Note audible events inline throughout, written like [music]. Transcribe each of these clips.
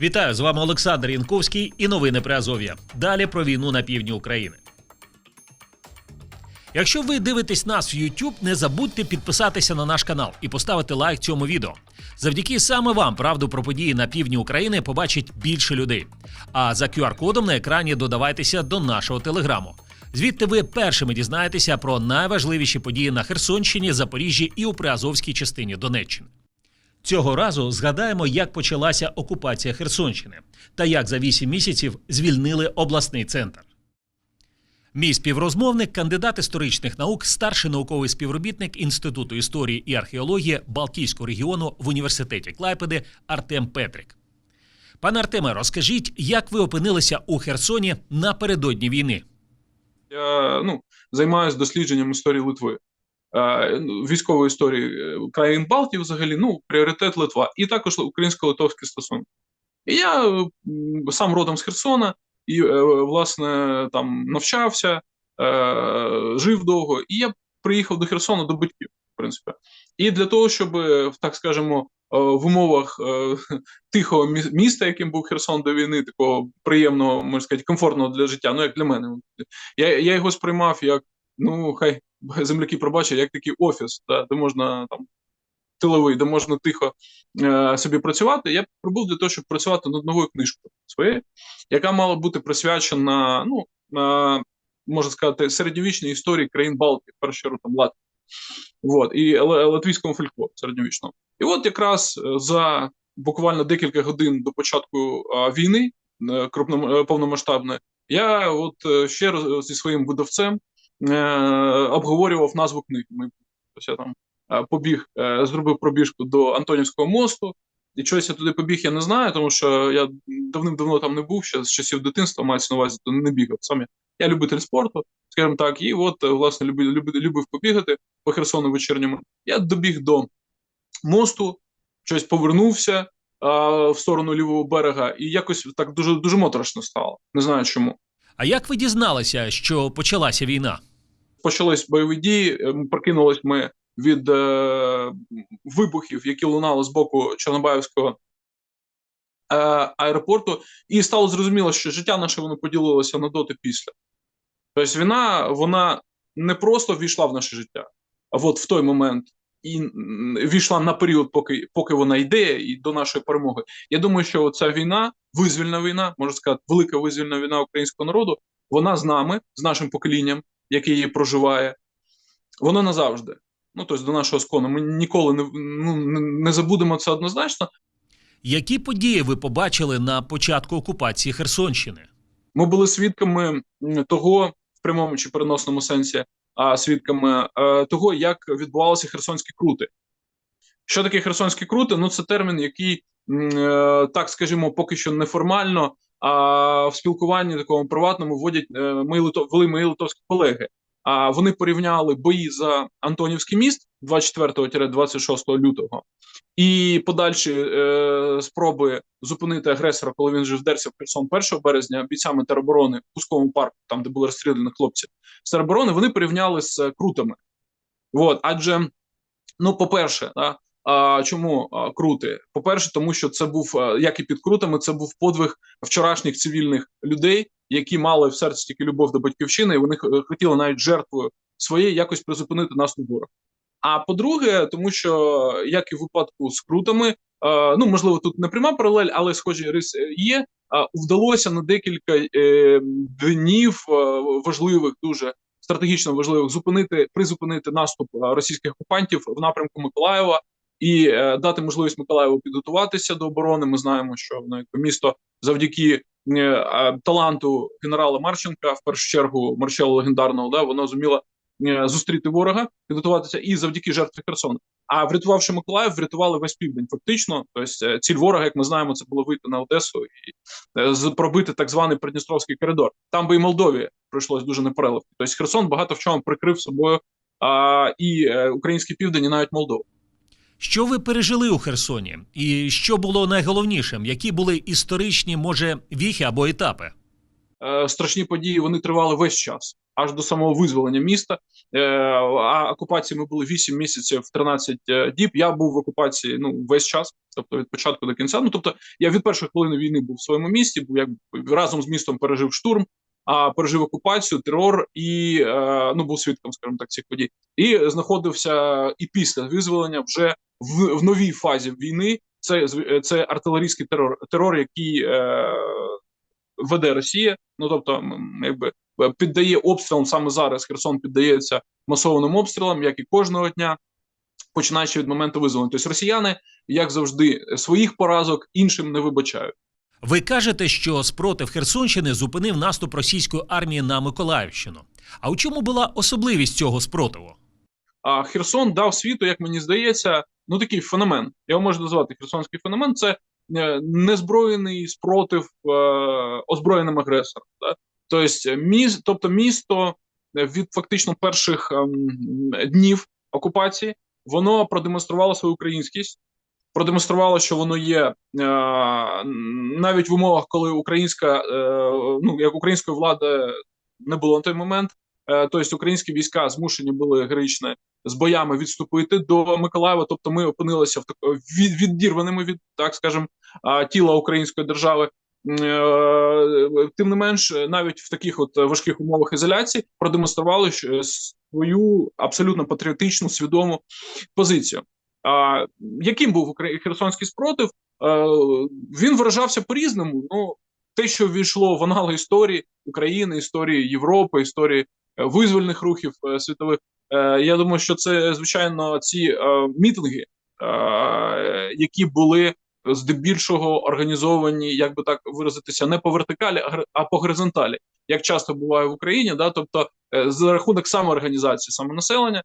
Вітаю з вами Олександр Янковський і новини при Азов'я. Далі про війну на півдні України. Якщо ви дивитесь нас в YouTube, не забудьте підписатися на наш канал і поставити лайк цьому відео. Завдяки саме вам правду про події на півдні України побачить більше людей. А за QR-кодом на екрані додавайтеся до нашого телеграму. Звідти ви першими дізнаєтеся про найважливіші події на Херсонщині, Запоріжжі і у Приазовській частині Донеччини. Цього разу згадаємо, як почалася окупація Херсонщини та як за 8 місяців звільнили обласний центр. Мій співрозмовник, кандидат історичних наук, старший науковий співробітник Інституту історії і археології Балтійського регіону в університеті Клайпеди Артем Петрик. Пане Артеме, розкажіть, як ви опинилися у Херсоні напередодні війни? Я ну, займаюся дослідженням історії Литви, військової історії е, країн Балтії, взагалі, ну, пріоритет Литва, і також українсько-литовські стосунки. І я сам родом з Херсона, і, е, власне, там навчався, е, жив довго, і я приїхав до Херсона до батьків, в принципі. І для того, щоб, е, так скажемо, е, в умовах е, [laughs] тихого міста, яким був Херсон до війни, такого приємного, можна сказати, комфортного для життя, ну як для мене. Я, я його сприймав як, ну, хай [laughs] земляки пробачать, як такий офіс, да, де можна там тиловий, де можна тихо е, собі працювати. Я прибув для того, щоб працювати над новою книжкою своєю, яка мала бути присвячена, ну, на, можна сказати, середньовічній історії країн Балтії, першу там Латвії. Вот, і латвійському фольклору середньовічному. І от якраз е, за буквально декілька годин до початку е, війни, е, крупно е, повномасштабної, я от е, ще раз зі своїм видавцем е, обговорював назву книги. Ми тобто я там е, побіг, е, зробив пробіжку до Антонівського мосту. І чогось я туди побіг, я не знаю, тому що я давним-давно там не був, ще з часів дитинства мається на увазі, то не бігав. Сам я, я любитель спорту, скажімо так, і от, е, власне, любив, любив, любив побігати по Херсону вечірньому. Я добіг до мосту, щось повернувся а, в сторону лівого берега, і якось так дуже, дуже моторошно стало. Не знаю чому. А як ви дізналися, що почалася війна? Почались бойові дії. е, Прокинулись ми від е, вибухів, які лунали з боку Чорнобаївського е, аеропорту, і стало зрозуміло, що життя наше воно поділилося на до та після. Тобто війна вона не просто війшла в наше життя, а от в той момент. І війшла на період, поки поки вона йде, і до нашої перемоги. Я думаю, що ця війна, визвільна війна, можна сказати, велика визвільна війна українського народу, вона з нами, з нашим поколінням, яке її проживає, воно назавжди. Ну, тобто до нашого скону. Ми ніколи не, ну, не- не забудемо це однозначно. Які події ви побачили на початку окупації Херсонщини? Ми були свідками того, в прямому чи переносному сенсі, а свідками е, того, як відбувалися херсонські крути. Що таке херсонські крути? Ну, це термін, який, е, так скажімо, поки що неформально, а в спілкуванні такому приватному вводять е, мої лито, вели мої литовські колеги. А вони порівняли бої за Антонівський міст 24-26 лютого і подальші е, спроби зупинити агресора, коли він вже вдерся в Херсон 1 березня бійцями тероборони в Пусковому парку, там де були розстріляні хлопці з тероборони, вони порівняли з крутами. От, адже, ну, по-перше, да, а, чому крути? По-перше, тому що це був, як і під крутами, це був подвиг вчорашніх цивільних людей, які мали в серці тільки любов до батьківщини, і вони хотіли навіть жертвою своєї якось призупинити наступ ворога. А по-друге, тому що як і в випадку з крутами, ну можливо, тут не пряма паралель, але схожі риси є. е, вдалося на декілька е, днів е, важливих, дуже стратегічно важливих, зупинити призупинити наступ російських окупантів в напрямку Миколаєва і е, дати можливість Миколаєву підготуватися до оборони. Ми знаємо, що ну, місто завдяки е, е, таланту генерала Марченка, в першу чергу маршала легендарного, да, воно зуміло зустріти ворога, підготуватися і завдяки жертві Херсона. А врятувавши Миколаїв, врятували весь південь. Фактично, тобто ціль ворога, як ми знаємо, це було вийти на Одесу і пробити так званий Придністровський коридор. Там би і Молдові прийшлось дуже непереливки. Тобто Херсон багато в чому прикрив собою а, і український південь, і навіть Молдову. Що ви пережили у Херсоні? І що було найголовнішим? Які були історичні, може, віхи або етапи? Е, страшні події вони тривали весь час. аж до самого визволення міста. Е, А окупації ми були 8 місяців, 13 е, діб. Я був в окупації ну весь час, тобто від початку до кінця. Ну тобто, я від першої хвилини війни був в своєму місті, був як разом з містом пережив штурм. А пережив окупацію, терор і е, ну був свідком, скажімо так, цих подій, і знаходився і після визволення вже в, в новій фазі війни. Це це артилерійський терор, терор, який е, веде Росія. Ну тобто, якби е, піддає обстрілам саме зараз. Херсон піддається масованим обстрілам, як і кожного дня, починаючи від моменту визволення. Тобто росіяни, як завжди, своїх поразок іншим не вибачають. Ви кажете, що спротив Херсонщини зупинив наступ російської армії на Миколаївщину. А у чому була особливість цього спротиву? А Херсон дав світу, як мені здається, ну такий феномен. Його можна назвати херсонський феномен. Це е, незброєний спротив е, озброєним агресором. Да? Тобто, міс, тобто місто е, від фактично перших ем, днів окупації воно продемонструвало свою українськість, продемонструвало, що воно є е, навіть в умовах, коли українська е, ну як української влади не було на той момент. Е, Тобто українські війська змушені були героїчно з боями відступити до Миколаєва. Тобто, ми опинилися в тако- від, відірваними від так скажем тіла української держави. Тим не менш, навіть в таких от важких умовах ізоляції продемонстрували свою абсолютно патріотичну свідому позицію. Яким був херсонський спротив? Е, Він виражався по-різному. Ну, те, що ввійшло в анали історії України, історії Європи, історії е, визвольних рухів е, світових. Я думаю, що це звичайно ці мітинги, які були здебільшого організовані, як би так виразитися, не по вертикалі, а по горизонталі, як часто буває в Україні, да, тобто за рахунок самоорганізації, самонаселення,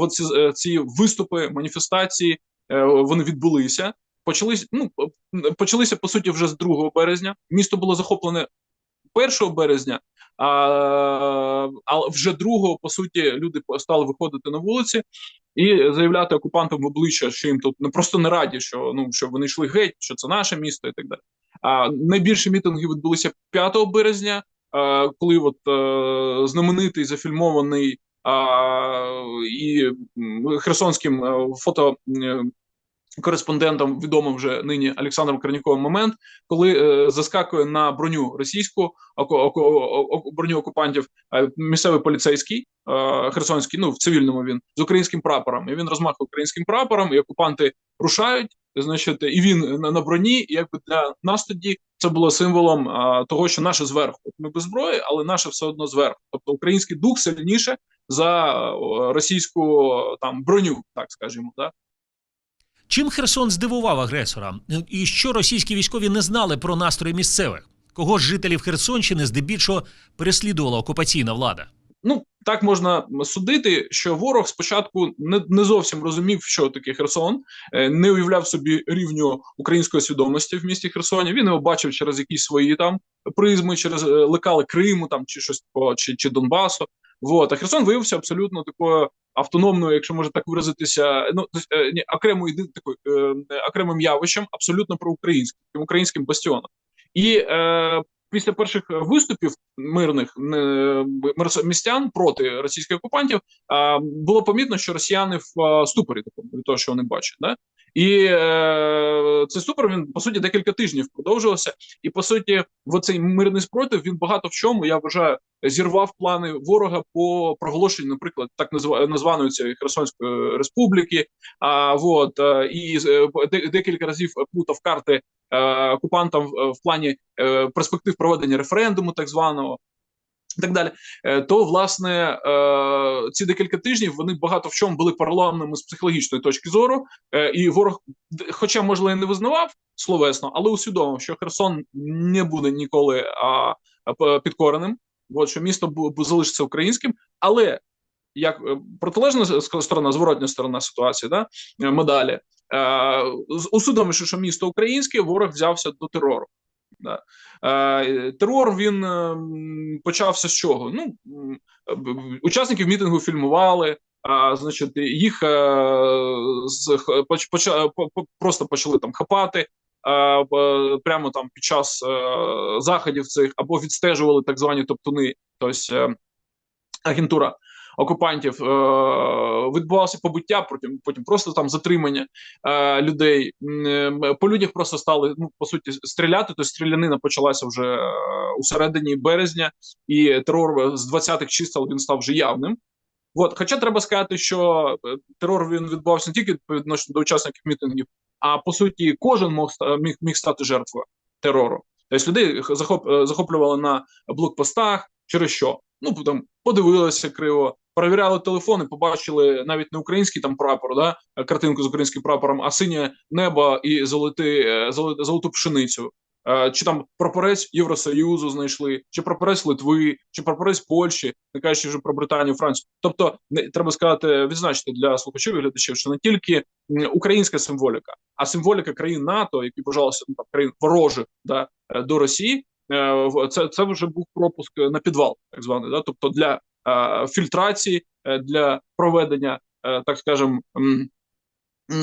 от ці, е, ці виступи, маніфестації е, вони відбулися. Почались ну почалися по суті вже з 2 березня. Місто було захоплене 1 березня, а, а вже 2 по суті люди стали виходити на вулиці і заявляти окупантам в обличчя, що їм тут не просто не раді, що ну що вони йшли геть, що це наше місто і так далі. А найбільші мітинги відбулися 5 березня, а, коли от е, знаменитий зафільмований а, і херсонським е, фото. е, Кореспондентом відомим вже нині Олександром Корніковим момент, коли е, заскакує на броню російську око, око, око, броню окупантів е, місцевий поліцейський е, херсонський, ну в цивільному він з українським прапором. І він розмахує українським прапором, і окупанти рушають. Значить, і він на, на броні. І якби для нас тоді це було символом е, того, що наше зверху. Ми без зброї, але наше все одно зверху. Тобто український дух сильніше за російську там броню, так скажімо, да. Чим Херсон здивував агресора? І що російські військові не знали про настрої місцевих? Кого з жителів Херсонщини здебільшого переслідувала окупаційна влада? Ну так можна судити, що ворог спочатку не, не зовсім розумів, що таке Херсон, е, не уявляв собі рівню української свідомості в місті Херсоні. Він його бачив через якісь свої там призми, через е, лекали Криму, там чи щось чи, чи Донбасу. Вот. А Херсон виявився абсолютно такою автономною, якщо можна так виразитися, ну е, ні, окремою іди- такою, е, окремим явищем, абсолютно проукраїнським, українським бастіоном. І е, після перших виступів мирних е, містян проти російських окупантів е, було помітно, що росіяни в е, ступорі такому від того, що вони бачать. Да? І е, цей ступор він по суті декілька тижнів продовжувався. І по суті, в цей мирний спротив він багато в чому я вважаю зірвав плани ворога по проголошенню, наприклад, так назва- названої цієї Херсонської республіки. А вот е, і е, де- декілька разів плутав карти е, окупантам в, плані перспектив проведення референдуму, так званого. І так далі, Е, то власне е, ці декілька тижнів вони багато в чому були парламентами з психологічної точки зору, е, і ворог, хоча можливо і не визнавав словесно, але усвідомив, що Херсон не буде ніколи а, підкореним. От що місто залишиться українським, але як протилежна сторона, зворотня сторона ситуації, да, медалі, усвідомивши, що місто українське, ворог взявся до терору. Да. Е, терор він е, почався з чого? Ну, б- учасників мітингу фільмували, а, значить, їх е, з, поч, по- по- просто почали там хапати. е, Прямо там під час е, заходів цих або відстежували так звані топтуни, тобто е, агентура окупантів, е, відбувалося побиття, потім потім просто там затримання е, людей. Е, По людях просто стали ну по суті стріляти. Тобто стрілянина почалася вже у середині березня, і терор з 20-х чисел він став вже явним. От, хоча треба сказати, що терор він відбувався не тільки по відношенню до учасників мітингів, а по суті, кожен мог міг, міг стати жертвою терору. Тобто людей захоп, захоплювали на блокпостах через що? Ну там подивилися криво, перевіряли телефони, побачили навіть не український там прапор, да картинку з українським прапором, а синє небо і золоти, е, золоту, пшеницю. Е, Чи там прапорець Євросоюзу знайшли, чи прапорець Литви, чи прапорець Польщі, не кажучи вже про Британію, Францію. Тобто, не треба сказати, відзначити для слухачів і глядачів, що не тільки українська символіка, а символіка країн НАТО, які вважалися ну, країн ворожих да, е, до Росії, це, це вже був пропуск на підвал, так званий. Да? Тобто для фільтрації, е, для проведення, е, так скажем,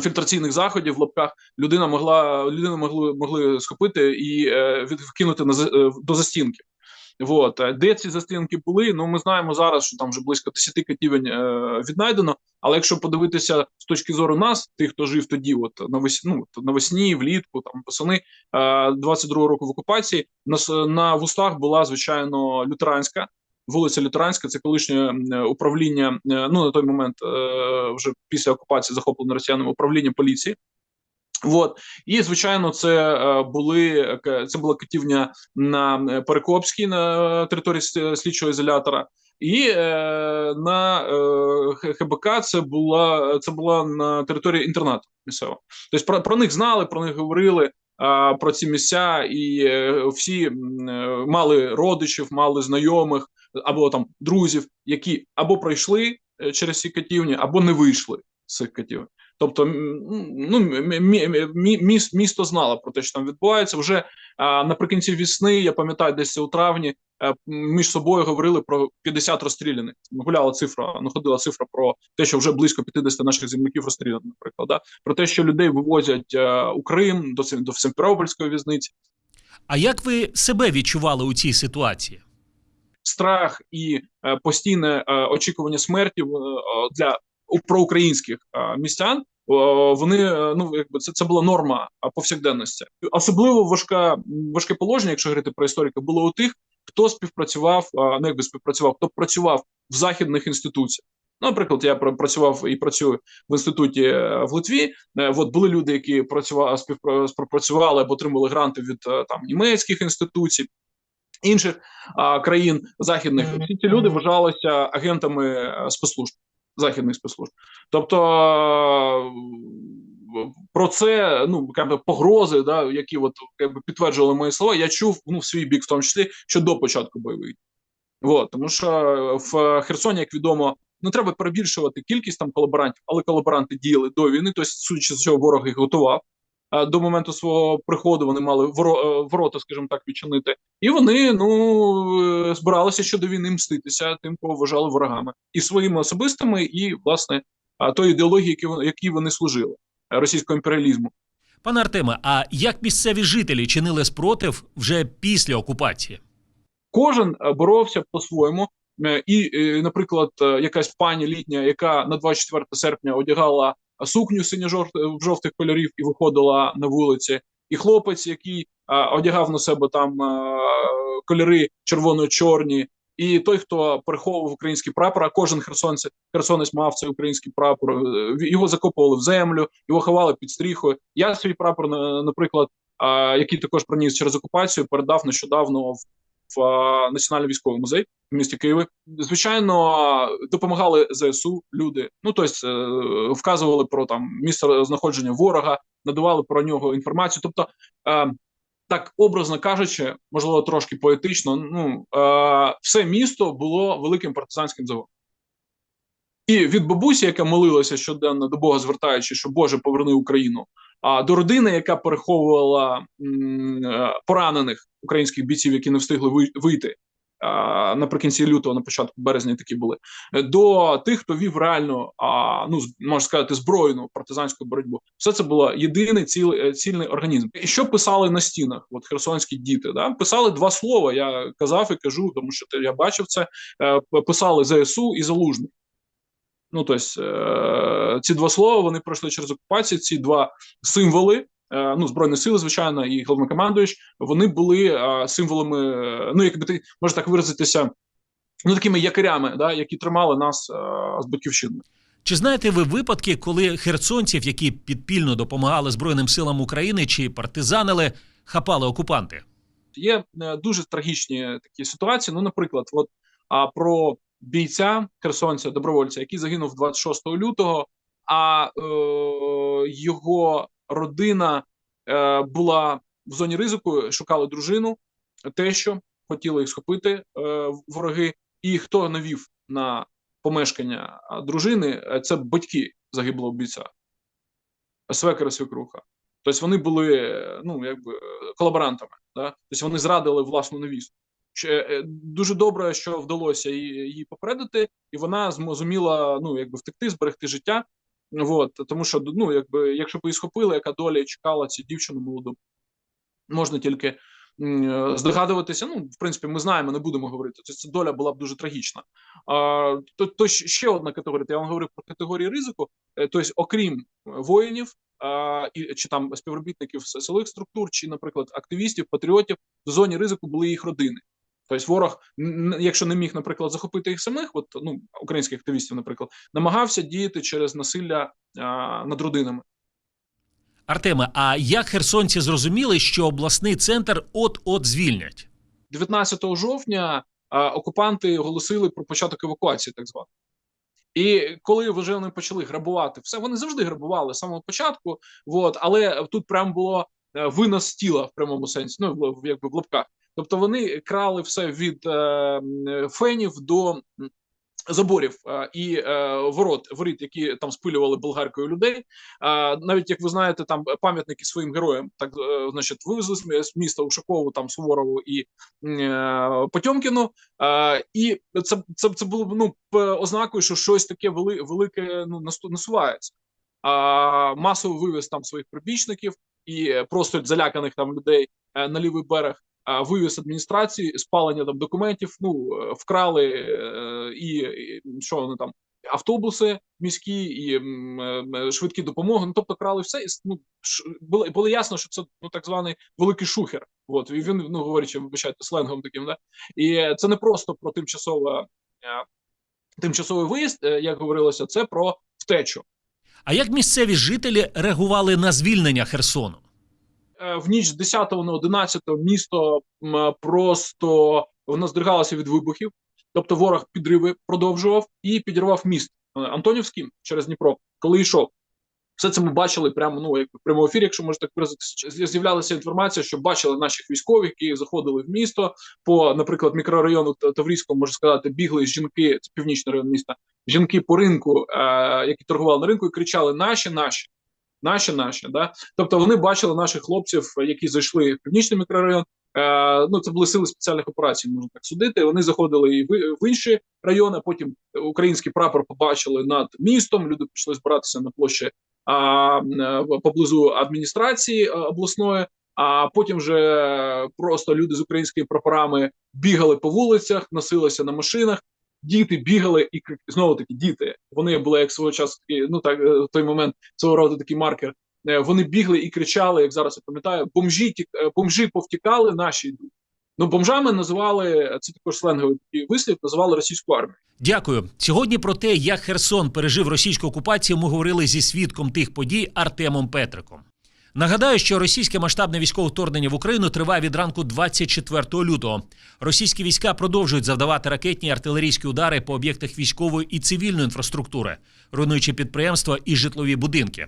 фільтраційних заходів в лапках людина могла людину могли могли схопити і е, від- вкинути на е, до застінки. Вот. Е, Де ці застінки були? Ну ми знаємо зараз, що там вже близько 10 катівень е, віднайдено. Але якщо подивитися з точки зору нас, тих, хто жив тоді, от навесні, ну, навесні, влітку, там восени е, 22-го року в окупації, на, на вустах була звичайно лютеранська. Вулиця Лютеранська, це колишнє управління. е, Ну на той момент е, вже після окупації захоплене росіянами управління поліції. От і звичайно, це е, були це була катівня на Перекопській на території слідчого ізолятора, і е, на е, ХБК це була це була на території інтернату місцевого. Тобто про, про них знали, про них говорили. Про ці місця, і всі мали родичів, мали знайомих або там друзів, які або пройшли е, через ці катівні, або не вийшли з цих катівень. Тобто, ну мі- мі- мі- міс- місто знало про те, що там відбувається. Вже а, наприкінці весни, я пам'ятаю, десь у травні е, між собою говорили про 50 розстріляних. Гуляла цифра, ну ходила цифра про те, що вже близько 50 наших земляків розстріляно, наприклад, да? про те, що людей вивозять е, у Крим до до Симферопольської в'язниці. А як ви себе відчували у цій ситуації? Страх і е, постійне е, очікування смерті е, для проукраїнських містян. Вони ну якби це, це була норма повсякденності. Особливо важка важке положення, якщо говорити про історика, було у тих, хто співпрацював, ну якби співпрацював, хто працював в західних інституціях. Наприклад, я пр- працював і працюю в інституті в Литві. От були люди, які працювали співпра- співпрацювали або отримали гранти від там німецьких інституцій, інших а, країн західних. Всі ці люди вважалися агентами е, спецслужб західних спецслужб. Тобто е, про це ну якби погрози, да, які от якби підтверджували мої слова, я чув ну в свій бік, в тому числі що до початку бойових. Вот, тому що в Херсоні, як відомо, не треба перебільшувати кількість там колаборантів, але колаборанти діяли до війни. Тобто, судячи з цього, ворог їх готував. А До моменту свого приходу вони мали е, ворота, скажімо так, відчинити, і вони ну е, збиралися щодо війни мститися тим, кого вважали ворогами, і своїми особистими, і власне тої ідеології, які вони, які вони служили е, російського імперіалізму. Пане Артеме, а як місцеві жителі чинили спротив вже після окупації? Кожен е, боровся по-своєму. Е, І, е, наприклад, е, якась пані літня, яка на 24 серпня одягала сукню синьо-жовтих жовтих кольорів і виходила на вулиці, і хлопець, який а, одягав на себе там а, кольори червоно-чорні, і той, хто переховував український прапор, а кожен херсонець, херсонець мав цей український прапор, е, його закопували в землю, його ховали під стріхою. Я свій прапор, на- наприклад, а, який також проніс через окупацію, передав нещодавно в в Національний військовий музей в місті Києві. Звичайно, допомагали ЗСУ люди. Ну тобто е, вказували про там місце знаходження ворога, надавали про нього інформацію. Тобто, е, так образно кажучи, можливо, трошки поетично. Ну е, все місто було великим партизанським заводом. І від бабусі, яка молилася щоденно до Бога, звертаючи, що Боже поверни Україну. А до родини, яка переховувала е, поранених українських бійців, які не встигли вийти наприкінці лютого, на початку березня такі були, е, до тих, хто вів реально, ну можна сказати, збройну партизанську боротьбу. Все це було єдиний ціл, е, цільний організм. І що писали на стінах? От херсонські діти, да писали два слова. Я казав і кажу, тому що я бачив це. Писали ЗСУ і Залужний. Ну, тобто, ці два слова вони пройшли через окупацію. Ці два символи, е, ну, Збройні сили, звичайно, і головнокомандуючий, вони були е, символами, ну, якби ти можеш так виразитися, ну, такими якорями, да, які тримали нас з батьківщиною. Чи знаєте ви випадки, коли херсонців, які підпільно допомагали Збройним силам України чи партизанили, хапали окупанти? Є дуже трагічні такі ситуації. Ну, наприклад, от а, про бійця херсонця, добровольця, який загинув 26 лютого, а е, його родина е, була в зоні ризику, шукали дружину, тещу, хотіли їх схопити е, вороги. І хто навів на помешкання дружини, е, це батьки загиблого бійця, свекер і свекруха. Тобто вони були е, ну, якби, колаборантами. Да? Тобто вони зрадили власну невісту. Ще, е, Дуже добре, що вдалося її, попередити, і вона зуміла ну, якби, втекти, зберегти життя. От, тому що, ну, якби, якщо б її схопили, яка доля чекала цю дівчину молоду, можна тільки е, здогадуватися. Ну, в принципі, ми знаємо, не будемо говорити. Тобто, ця доля була б дуже трагічна. А, то, то ще одна категорія. Я вам говорив про категорії ризику. Е, Тобто, окрім воїнів а, і чи там співробітників силових структур, чи, наприклад, активістів, патріотів, в зоні ризику були їх родини. Тобто ворог, якщо не міг, наприклад, захопити їх самих, от ну українських активістів, наприклад, намагався діяти через насилля а, над родинами. Артеме, а як херсонці зрозуміли, що обласний центр от-от звільнять? 19 жовтня а, окупанти оголосили про початок евакуації, так званої. І коли вже вони почали грабувати, все вони завжди грабували з самого початку. От, але тут прям було е, винос тіла в прямому сенсі, ну якби в лапках. Тобто вони крали все від е, фенів до заборів е, і е, ворот, воріт, які там спилювали болгаркою людей. Е, навіть як ви знаєте, там пам'ятники своїм героям, так е, значить, вивезли з міста Ушакову, там Суворову і е, Потьомкіну. Е, і це, це, це було ну ознакою, що щось таке вели, велике ну насувається. А масовий вивіз там своїх прибічників і просто заляканих там людей е, на лівий берег. А, Вивіз адміністрації, спалення там документів. Ну е, вкрали е, і, і що вони там автобуси міські і е, швидкі допомоги. Ну тобто крали все. І, ну було було ясно, що це ну так званий великий шухер. От він ну говорячи, вибачайте сленгом таким, да і це не просто про тимчасове е, тимчасовий виїзд, е, як говорилося, це про втечу. А як місцеві жителі реагували на звільнення Херсону? Е, В ніч з 10 на 11 місто просто воно здригалося від вибухів, тобто ворог підриви продовжував і підірвав міст е, Антонівським через Дніпро, коли йшов. Все це ми бачили прямо ну як в прямому ефірі, якщо можна так виразитися. З'являлася інформація, що бачили наших військових, які заходили в місто по, наприклад, мікрорайону Та- Таврійського, можна сказати, бігли жінки, це північний район міста. Жінки по ринку, е, які торгували на ринку, і кричали: Наші, наші, наші, наші. Да? Тобто вони бачили наших хлопців, які зайшли в північний мікрорайон. Е, ну, це були сили спеціальних операцій, можна так судити. Вони заходили і в, в інші райони. Потім український прапор побачили над містом. Люди почали збиратися на площі а, е, поблизу адміністрації е, обласної. А потім вже просто люди з українськими прапорами бігали по вулицях, носилися на машинах. Діти бігали і знову таки діти. Вони були як свого часу ну так е, в той момент цього роду такий маркер. Е, Вони бігли і кричали, як зараз я пам'ятаю, бомжі тік, е, бомжі повтікали, наші йдуть. Ну, бомжами називали це також сленговий вислів, називали російську армію. Дякую. Сьогодні про те, як Херсон пережив російську окупацію, ми говорили зі свідком тих подій Артемом Петриком. Нагадаю, що російське масштабне військове вторгнення в Україну триває від ранку 24 лютого. Російські війська продовжують завдавати ракетні і артилерійські удари по об'єктах військової і цивільної інфраструктури, руйнуючи підприємства і житлові будинки.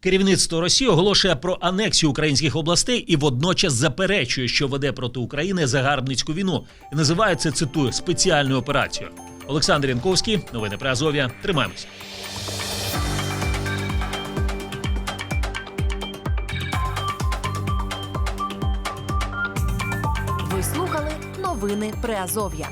Керівництво Росії оголошує про анексію українських областей і водночас заперечує, що веде проти України загарбницьку війну і називає це цитую спеціальною операцією. Олександр Янковський, новини про Азов'я. Тримаємось. Новини Приазов'я.